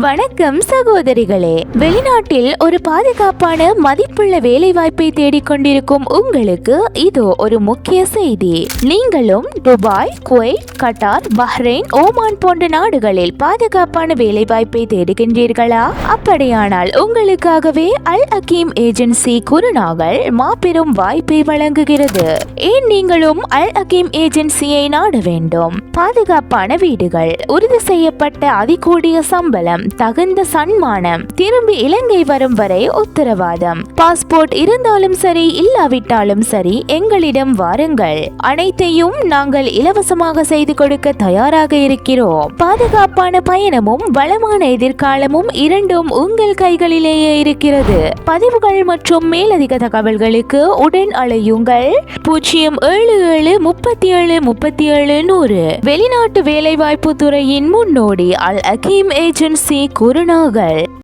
வணக்கம் சகோதரிகளே. வெளிநாட்டில் ஒரு பாதுகாப்பான மதிப்புள்ள வேலைவாய்ப்பை தேடிக்கொண்டிருக்கும் உங்களுக்கு இதோ ஒரு முக்கிய செய்தி. நீங்களும் Dubai Kuwait Qatar Bahrain Oman போன்ற நாடுகளில் பாதுகாப்பான வேலைவாய்ப்பை தேடுகின்றீர்களா? அப்படியானால் உங்களுக்காகவே அல் அகீம் ஏஜென்சி குருநாகல் மாபெரும் வாய்ப்பை வழங்குகிறது. ஏன் நீங்களும் அல் அகீம் ஏஜென்சியை நாட வேண்டும்? பாதுகாப்பான வீடுகள் உறுதி செய்யப்பட்ட அதிகூடிய சம்பளம் தகுந்த சன்மானம். திரும்பி இலங்கை வரும் வரை உத்தரவாதம். பாஸ்போர்ட் இருந்தாலும் சரி இல்லாவிட்டாலும் சரி எங்களிடம் வாருங்கள். அனைத்தையும் நாங்கள் இலவசமாக செய்து கொடுக்க தயாராக இருக்கிறோம். பாதுகாப்பான பயணமும் வளமான எதிர்காலமும் இரண்டும் உங்கள் கைகளிலேயே இருக்கிறது. பதிவுகள் மற்றும் மேலதிக தகவல்களுக்கு உடன் அழையுங்கள் பூஜ்ஜியம் ஏழு ஏழு முப்பத்தி ஏழு முப்பத்தி ஏழு நூறு. வெளிநாட்டு வேலைவாய்ப்பு துறையின் முன்னோடி அல் அகீம் ஏஜென்சி குருநாகல்